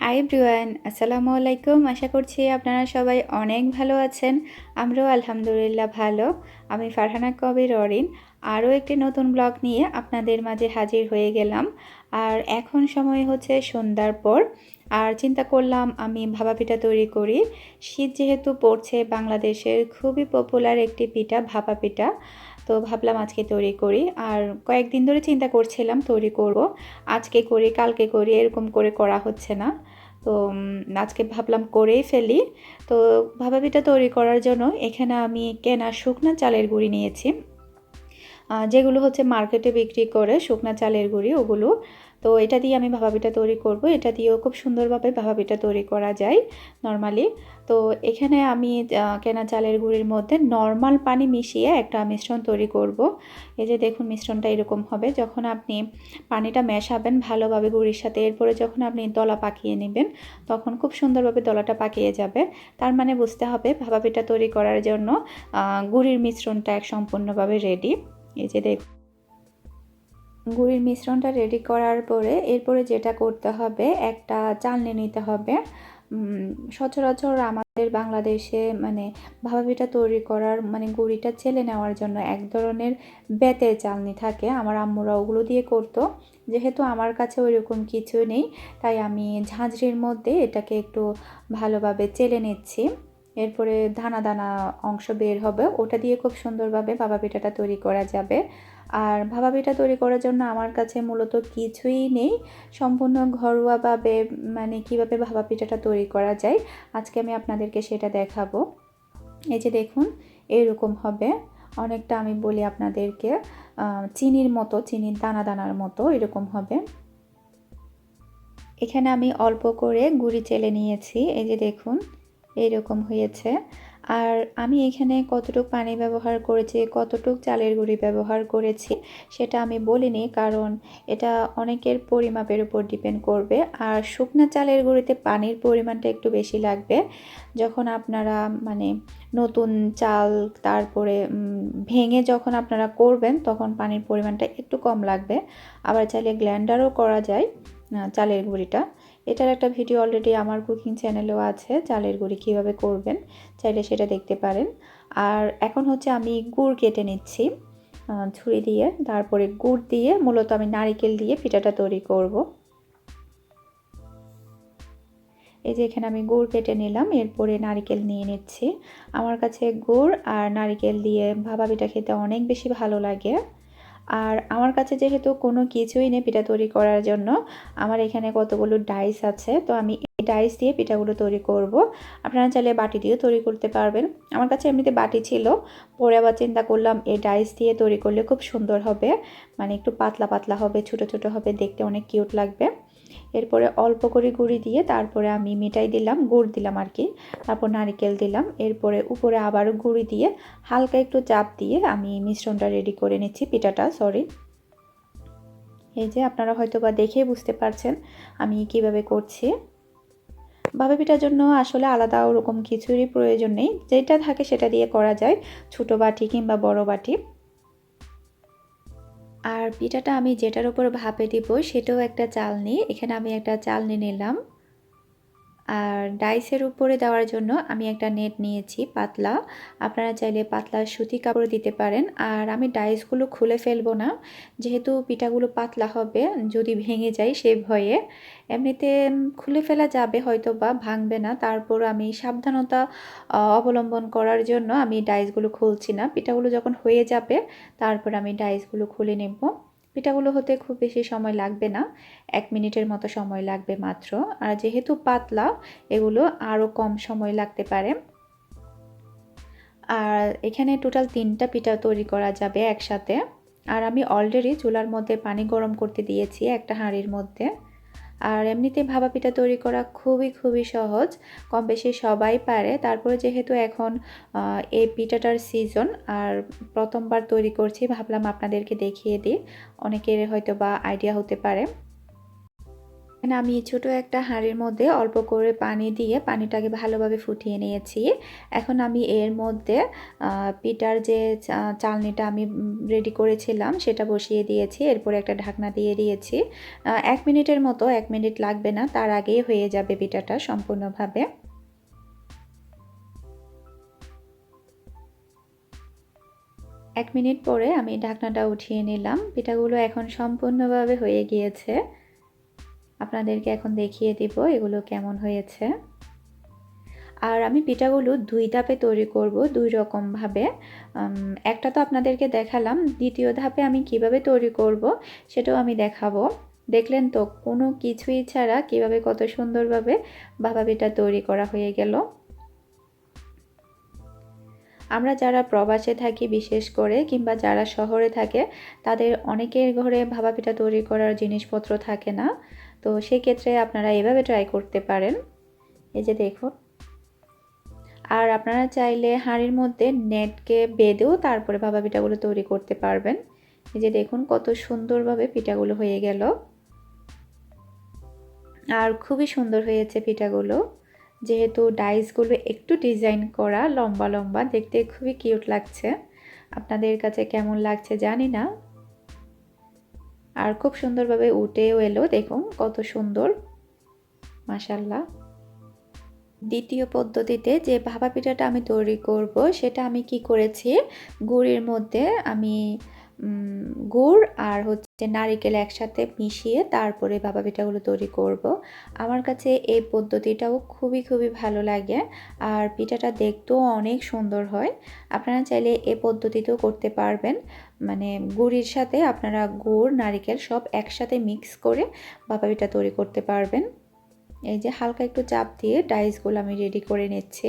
High ব্রিওয়ান আসসালামু আলাইকুম আশা করছি আপনারা সবাই অনেক ভালো আছেন। আমরাও আলহামদুলিল্লাহ ভালো। আমি ফারহানা কবির অরিন। আরও একটি নতুন ব্লগ নিয়ে আপনাদের মাঝে হাজির হয়ে গেলাম। আর এখন সময় হচ্ছে সন্ধ্যার পর। আর চিন্তা করলাম আমি ভাবা পিঠা তৈরি করি। শীত যেহেতু পড়ছে, বাংলাদেশের খুবই পপুলার একটি পিঠা ভাপা পিঠা। তো ভাবলাম আজকে তৈরি করি। আর কয়েকদিন ধরে চিন্তা করছিলাম তৈরি করব। আজকে করি, কালকে করি, এরকম করে করা হচ্ছে না। তো আজকে ভাবলাম করেই ফেলি। তো ভাবাবিটা তৈরি করার জন্য এখানে আমি কেনা শুকনা চালের গুঁড়ি নিয়েছি। যেগুলো হচ্ছে মার্কেটে বিক্রি করে শুকনা চালের গুঁড়ি, ওগুলো তো এটা দিয়ে আমি ভাবা পিঠা তৈরি করব। এটা দিয়েও খুব সুন্দরভাবে ভাবা পিঠা তৈরি করা যায় নর্মালি তো এখানে আমি কেনা চালের গুঁড়ির মধ্যে নর্মাল পানি মিশিয়ে একটা মিশ্রণ তৈরি করব। এই যে দেখুন মিশ্রণটা এরকম হবে। যখন আপনি পানিটা মেশাবেন ভালোভাবে গুঁড়ির সাথে, এরপরে যখন আপনি দলা পাকিয়ে নেবেন, তখন খুব সুন্দরভাবে দলাটা পাকিয়ে যাবে। তার মানে বুঝতে হবে ভাবা পিঠা তৈরি করার জন্য গুঁড়ির মিশ্রণটা এক সম্পূর্ণভাবে রেডি এই যে দেখ গুড়ির মিশ্রণটা রেডি করার পরে এরপরে যেটা করতে হবে, একটা চালনি নিতে হবে। সচরাচর আমাদের বাংলাদেশে মানে ভাবা পিঠা তৈরি করার মানে গুড়িটা চেলে নেওয়ার জন্য এক ধরনের বেতের চালনি থাকে। আমার আম্মুরা ওগুলো দিয়ে করতো। যেহেতু আমার কাছে ওইরকম কিছু নেই, তাই আমি ঝাঁঝরির মধ্যে এটাকে একটু ভালোভাবে চেলে নিচ্ছি। এরপরে দানা দানা অংশ বের হবে। ওটা দিয়ে খুব সুন্দরভাবে ভাবা পিঠাটা তৈরি করা যাবে। আর ভাবা পিঠা তৈরি করার জন্য আমার কাছে মূলত কিছুই নেই। সম্পূর্ণ ঘরোয়াভাবে মানে কীভাবে ভাবা পিঠাটা তৈরি করা যায়, আজকে আমি আপনাদেরকে সেটা দেখাবো। এই যে দেখুন, এরকম হবে। অনেকটা আমি বলি আপনাদেরকে চিনির মতো, চিনির দানা দানার মতো এরকম হবে। এখানে আমি অল্প করে গুড়ি চেলে নিয়েছি। এই যে দেখুন, এইরকম হয়েছে। আর আমি এখানে কতটুক পানি ব্যবহার করেছি, কতটুক চালের গুঁড়ি ব্যবহার করেছি সেটা আমি বলিনি, কারণ এটা অনেকের পরিমাপের উপর ডিপেন্ড করবে। আর শুকনো চালের গুঁড়িতে পানির পরিমাণটা একটু বেশি লাগবে। যখন আপনারা মানে নতুন চাল তারপরে ভেঙে যখন আপনারা করবেন, তখন পানির পরিমাণটা একটু কম লাগবে। আবার চাইলে গ্ল্যান্ডারও করা যায় চালের গুঁড়িটা। এটার একটা ভিডিও অলরেডি আমার কুকিং চ্যানেলেও আছে, চালের গুঁড়ি কীভাবে করবেন চাইলে সেটা দেখতে পারেন। আর এখন হচ্ছে আমি গুড় কেটে নিচ্ছি ছুরি দিয়ে, তারপরে গুড় দিয়ে মূলত আমি নারিকেল দিয়ে পিঠাটা তৈরি করব। এই যে এখানে আমি গুড় কেটে নিলাম, এরপরে নারিকেল নিয়ে নিচ্ছি। আমার কাছে গুড় আর নারিকেল দিয়ে ভাবা পিঠা খেতে অনেক বেশি ভালো লাগে। আর আমার কাছে যেহেতু কোনো কিছুই নেই পিঠা তৈরি করার জন্য, আমার এখানে কতগুলো ডাইস আছে, তো আমি এই ডাইস দিয়ে পিঠাগুলো তৈরি করব। আপনারা চাইলে বাটি দিয়েও তৈরি করতে পারবেন। আমার কাছে এমনিতে বাটি ছিল, পরে আবার চিন্তা করলাম এই ডাইস দিয়ে তৈরি করলে খুব সুন্দর হবে মানে একটু পাতলা পাতলা হবে, ছোট ছোট হবে, দেখতে অনেক কিউট লাগবে। এরপরে অল্প করে গুঁড়ি দিয়ে তারপরে আমি মিঠাই দিলাম, গুড় দিলাম আর কি তারপর নারিকেল দিলাম। এরপরে উপরে আবারও গুঁড়ি দিয়ে হালকা একটু চাপ দিয়ে আমি মিশ্রণটা রেডি করে নিচ্ছি, পিঠাটা সরি এই যে আপনারা হয়তো বা দেখেই বুঝতে পারছেন আমি কীভাবে করছি। ভাবে পিঠার জন্য আসলে আলাদা ওরকম কিছুরই প্রয়োজন নেই, যেটা থাকে সেটা দিয়ে করা যায়, ছোট বাটি কিংবা বড় বাটি। আর পিঠাটা আমি যেটার উপর ভাপে দিব সেটাও একটা চালনি। এখানে আমি একটা চাল নিয়ে নিলাম। আর ডাইসের উপরে দেওয়ার জন্য আমি একটা নেট নিয়েছি, পাতলা। আপনারা চাইলে পাতলা সুতি কাপড় দিতে পারেন। আর আমি ডাইসগুলো খুলে ফেলব না, যেহেতু পিঠাগুলো পাতলা হবে, যদি ভেঙে যায় সে ভয়ে। এমনিতে খুলে ফেলা যাবে হয়তো বা ভাঙবে না। তারপর আমি সাবধানতা অবলম্বন করার জন্য আমি ডাইসগুলো খুলছি না। পিঠাগুলো যখন হয়ে যাবে, তারপর আমি ডাইসগুলো খুলে নেব। পিঠাগুলো হতে খুব বেশি সময় লাগবে না, এক মিনিটের মতো সময় লাগবে মাত্র। আর যেহেতু পাতলা, এগুলো আরও কম সময় লাগতে পারে। আর এখানে টোটাল তিনটা পিঠা তৈরি করা যাবে একসাথে। আর আমি অলরেডি চুলার মধ্যে পানি গরম করতে দিয়েছি একটা হাঁড়ির মধ্যে। আর এমনিতে ভাবা পিঠা তৈরি করা খুবই খুবই সহজ। কম বেশি সবাই পারে। তারপরে যেহেতু এখন এই পিঠাটার সিজন আর প্রথমবার তৈরি করছি, ভাবলাম আপনাদেরকে দেখিয়ে দিই। অনেকের হয়তো বা আইডিয়া হতে পারে। এখানে আমি ছোট একটা হাঁড়ির মধ্যে অল্প করে পানি দিয়ে পানিটাকে ভালোভাবে ফুটিয়ে নিয়েছি। এখন আমি এর মধ্যে পিটার যে চালনিটা আমি রেডি করেছিলাম সেটা বসিয়ে দিয়েছি। এরপরে একটা ঢাকনা দিয়ে দিয়েছি। এক মিনিটের মতো, এক মিনিট লাগবে না, তার আগেই হয়ে যাবে পিঠাটা সম্পূর্ণভাবে। এক মিনিট পরে আমি ঢাকনাটা উঠিয়ে নিলাম। পিঠাগুলো এখন সম্পূর্ণভাবে হয়ে গিয়েছে। আপনাদেরকে এখন দেখিয়ে দিব এগুলো কেমন হয়েছে। আর আমি পিঠাগুলো দুই ধাপে তৈরি করব দুই রকমভাবে একটা তো আপনাদেরকে দেখালাম, দ্বিতীয় ধাপে আমি কীভাবে তৈরি করব সেটাও আমি দেখাবো। দেখলেন তো, কোনো কিছুই ছাড়া কীভাবে কত সুন্দরভাবে বাবা পিঠা তৈরি করা হয়ে গেল। আমরা যারা প্রবাসে থাকি বিশেষ করে কিংবা যারা শহরে থাকে, তাদের অনেকের ঘরে ভাবা পিঠা তৈরি করার জিনিসপত্র থাকে না। তো সেক্ষেত্রে আপনারা এভাবে ট্রাই করতে পারেন। এই যে দেখুন। আর আপনারা চাইলে হাঁড়ির মধ্যে নেটকে বেঁধেও তারপরে ভাবা পিঠাগুলো তৈরি করতে পারবেন। এই যে দেখুন, কত সুন্দরভাবে পিঠাগুলো হয়ে গেল। আর খুবই সুন্দর হয়েছে পিঠাগুলো। যেহেতু ডাইসগুলো একটু ডিজাইন করা, লম্বা লম্বা, দেখতে খুবই কিউট লাগছে। আপনাদের কাছে কেমন লাগছে জানি না। আর খুব সুন্দরভাবে উঠেও এলো, দেখুন কত সুন্দর। মাসাল্লাহ দ্বিতীয় পদ্ধতিতে যে ভাপা পিঠাটা আমি তৈরি করব, সেটা আমি কি করেছি? গুড়ির মধ্যে আমি গুড় আর হচ্ছে নারিকেল একসাথে মিশিয়ে তারপরে বাবা পিঠাগুলো তৈরি করব। আমার কাছে এই পদ্ধতিটাও খুবই খুবই ভালো লাগে আর পিঠাটা দেখতেও অনেক সুন্দর হয়। আপনারা চাইলে এই পদ্ধতিতেও করতে পারবেন। মানে গুড়ির সাথে আপনারা গুড়, নারিকেল সব একসাথে মিক্স করে বাবা পিঠা তৈরি করতে পারবেন। এই যে হালকা একটু চাপ দিয়ে ডাইসগুলো আমি রেডি করে নিচ্ছি।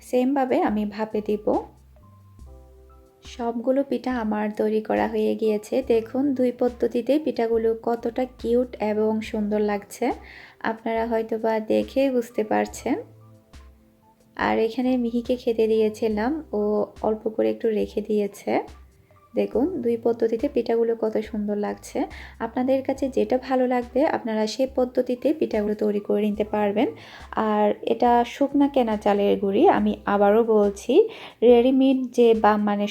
সেমভাবে আমি ভাপে দিব। সবগুলো পিঠা আমার তৈরি করা হয়ে গিয়েছে। দেখুন, দুই পদ্ধতিতে পিঠাগুলো কতটা কিউট এবং সুন্দর লাগছে। আপনারা হয়তো বা দেখে বুঝতে পারছেন। আর এখানে মিহিকে খেতে দিয়েছিলাম, ও অল্প করে একটু রেখে দিয়েছে। দেখুন, দুই পদ্ধতিতে পিঠাগুলো কত সুন্দর লাগছে। আপনাদের কাছে যেটা ভালো লাগবে, আপনারা সেই পদ্ধতিতে পিঠাগুলো তৈরি করে নিতে পারবেন। আর এটা শুকনা কেনা চালের গুঁড়ি, আমি আবারও বলছি, রেডিমেড যে বা মানে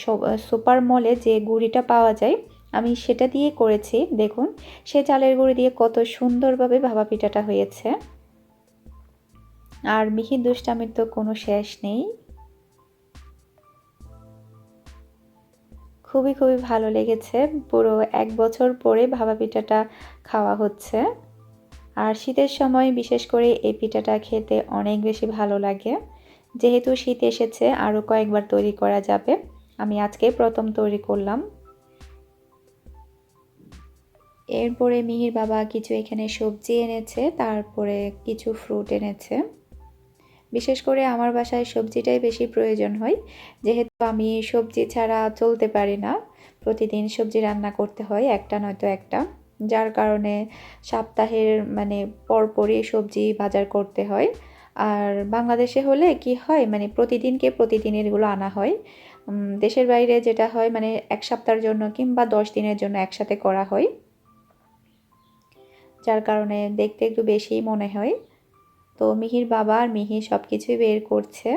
সুপার মলে যে গুঁড়িটা পাওয়া যায়, আমি সেটা দিয়ে করেছি। দেখুন, সে চালের গুঁড়ি দিয়ে কত সুন্দরভাবে ভাবা পিঠাটা হয়েছে। আর মিহি দুষ্টামির তো কোনো শেষ নেই। খুবই খুবই ভালো লেগেছে। পুরো এক বছর পরে ভাবা পিঠাটা খাওয়া হচ্ছে। আর শীতের সময় বিশেষ করে এই পিঠাটা খেতে অনেক বেশি ভালো লাগে। যেহেতু শীত এসেছে আরও কয়েকবার তৈরি করা যাবে। আমি আজকে প্রথম তৈরি করলাম। এরপরে মিহির বাবা কিছু এখানে সবজি এনেছে, তারপরে কিছু ফ্রুট এনেছে। বিশেষ করে আমার বাসায় সবজিটাই বেশি প্রয়োজন হয়। যেহেতু আমি সবজি ছাড়া চলতে পারি না, প্রতিদিন সবজি রান্না করতে হয় একটা নয়তো একটা। যার কারণে সপ্তাহের মানে পরপরই সবজি বাজার করতে হয়। আর বাংলাদেশে হলে কি হয় মানে প্রতিদিনকে প্রতিদিন এগুলো আনা হয়। দেশের বাইরে যেটা হয় মানে এক সপ্তাহের জন্য কিংবা দশ দিনের জন্য একসাথে করা হয়। যার কারণে দেখতে একটু বেশিই মনে হয়। তো মিহির বাবা আর মিহি সব কিছুই বের করছে।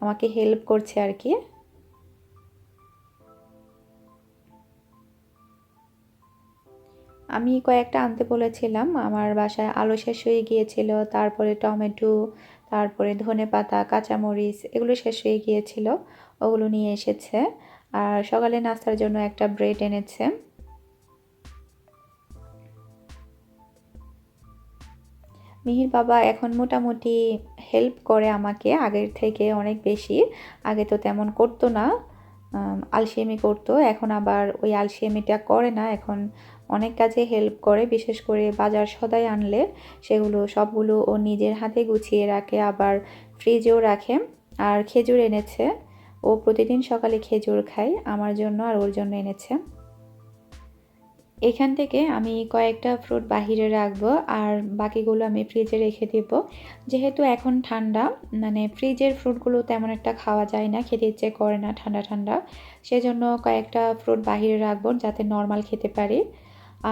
আমাকে হেল্প করছে আর কি। আমি কয়েকটা আনতে বলেছিলাম। আমার বাসায় আলু শেষ হয়ে গিয়েছিল, তারপরে টমেটো, তারপরে ধনে পাতা, কাঁচামরিচ, এগুলো শেষ হয়ে গিয়েছিল। ওগুলো নিয়ে এসেছে। আর সকালে নাস্তার জন্য একটা ব্রেড এনেছে। মিহির বাবা এখন মোটামুটি হেল্প করে আমাকে আগের থেকে অনেক বেশি। আগে তো তেমন করতো না আলসিয়ামি করতো। এখন আবার ওই আলসিয়ামিটা করে না। এখন অনেক কাজে হেল্প করে, বিশেষ করে বাজার সদাই আনলে সেগুলো সবগুলো ও নিজের হাতে গুছিয়ে রাখে, আবার ফ্রিজেও রাখে। আর খেজুর এনেছে। ও প্রতিদিন সকালে খেজুর খায়, আমার জন্য আর ওর জন্য এনেছে। এখান থেকে আমি কয়েকটা ফ্রুট বাহিরে রাখব আর বাকিগুলো আমি ফ্রিজে রেখে দেব। যেহেতু এখন ঠান্ডা মানে ফ্রিজের ফ্রুটগুলো তেমন একটা খাওয়া যায় না, খেতে ইচ্ছে করে না ঠান্ডা ঠান্ডা। সেজন্য কয়েকটা ফ্রুট বাহিরে রাখব যাতে নর্মাল খেতে পারি।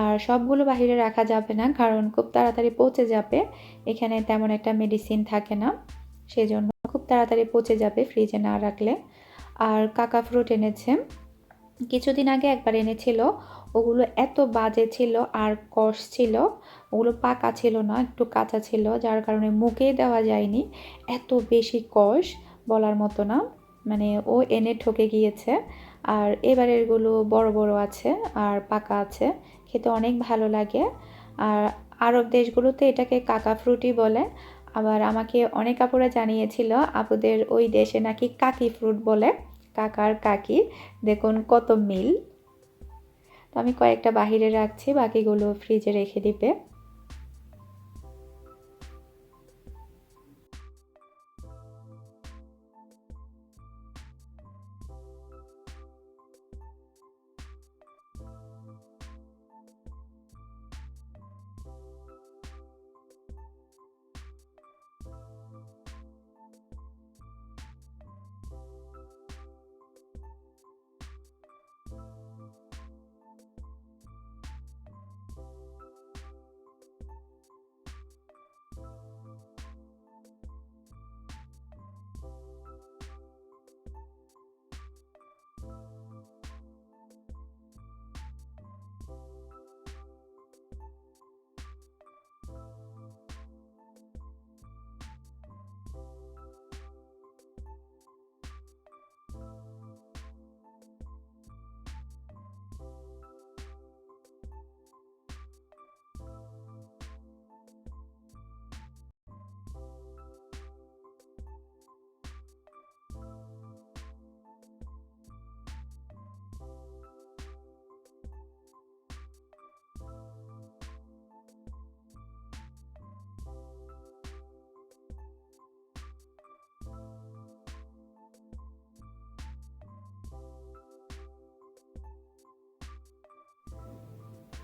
আর সবগুলো বাহিরে রাখা যাবে না, কারণ খুব তাড়াতাড়ি পচে যাবে। এখানে তেমন একটা মেডিসিন থাকে না, সেজন্য খুব তাড়াতাড়ি পচে যাবে ফ্রিজে না রাখলে। আর কাকা ফ্রুট এনেছে। কিছুদিন আগে একবার এনেছিল ওগুলো এত বাজে ছিল আর কষ ছিল, ওগুলো পাকা ছিল না, একটু কাঁচা ছিল, যার কারণে মুখে দেওয়া যায়নি। এত বেশি কষ বলার মতো না মানে ও এনে ঠকে গিয়েছে। আর এবারেরগুলো বড় বড় আছে আর পাকা আছে, খেতে অনেক ভালো লাগে। আর আরব দেশগুলোতে এটাকে কাকা ফ্রুটই বলে। আবার আমাকে অনেক আপুরা জানিয়েছিল, আপুদের ওই দেশে নাকি কাকি ফ্রুট বলে, কাকার কাকি। দেখুন কত মিল। তো আমি কয়েকটা বাহিরে রাখছি বাকিগুলো ফ্রিজে রেখে দিবে।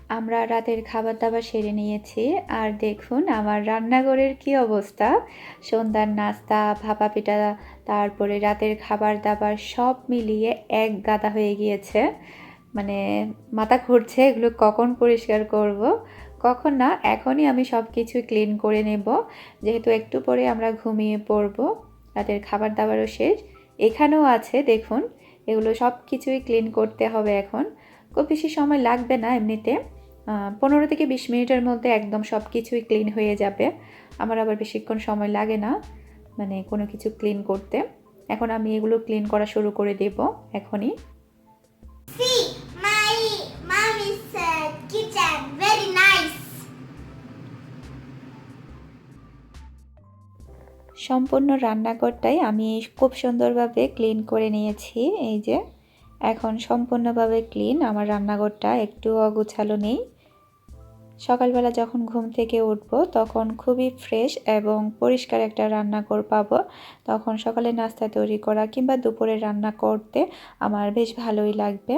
আমরা রাতের খাবার দাবার সেরে নিয়েছি। আর দেখুন, আমার রান্নাঘরের কি অবস্থা। সন্ধ্যার নাস্তা ভাপা পিঠা তারপরে রাতের খাবার দাবার সব মিলিয়ে এক গাদা হয়ে গিয়েছে। মানে মাথা ঘুরছে, এগুলো কখন পরিষ্কার করব। কখন না, এখনই আমি সব কিছু ক্লিন করে নেব। যেহেতু একটু পরে আমরা ঘুমিয়ে পড়ব, রাতের খাবার দাবারও শেষ। এখানেও আছে, দেখুন, এগুলো সব কিছুই ক্লিন করতে হবে এখন। খুব বেশি সময় লাগবে না এমনিতে। পনেরো থেকে বিশ মিনিটের মধ্যে একদম সব কিছুই ক্লিন হয়ে যাবে। আমার আবার বেশিক্ষণ সময় লাগে না মানে কোনো কিছু ক্লিন করতে। এখন আমি এগুলো ক্লিন করা শুরু করে দেব এখনই. সম্পূর্ণ রান্নাঘরটাই আমি খুব সুন্দরভাবে ক্লিন করে নিয়েছি এই যে। এখন সম্পূর্ণভাবে ক্লিন আমার রান্নাঘরটা একটু অগুছালো নেই। সকালবেলা যখন ঘুম থেকে উঠব, তখন খুবই ফ্রেশ এবং পরিষ্কার একটা রান্নাঘর পাবো। তখন সকালে নাস্তা তৈরি করা কিংবা দুপুরে রান্না করতে আমার বেশ ভালোই লাগবে।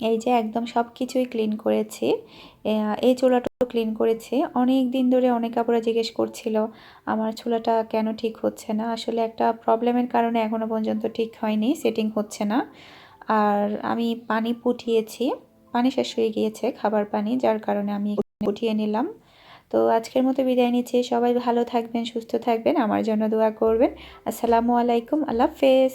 এই যে একদম সব কিছুই ক্লিন করেছি এই চুলাটাও ক্লিন করেছি। অনেক দিন ধরে অনেক আপুরা জিজ্ঞেস করছিল, আমার চুলাটা কেন ঠিক হচ্ছে না? আসলে একটা প্রবলেমের কারণে এখনও পর্যন্ত ঠিক হয়নি সেটিং হচ্ছে না। আর আমি পানি পুঠিয়েছি পানি শেষ হয়ে গিয়েছে, খাবার পানি, যার কারণে আমি উঠিয়ে নিলাম। তো আজকের মতো বিদায় নিচ্ছি। সবাই ভালো থাকবেন, সুস্থ থাকবেন। আমার জন্য দোয়া করবেন। আসসালামু আলাইকুম। আল্লাহ হাফেজ।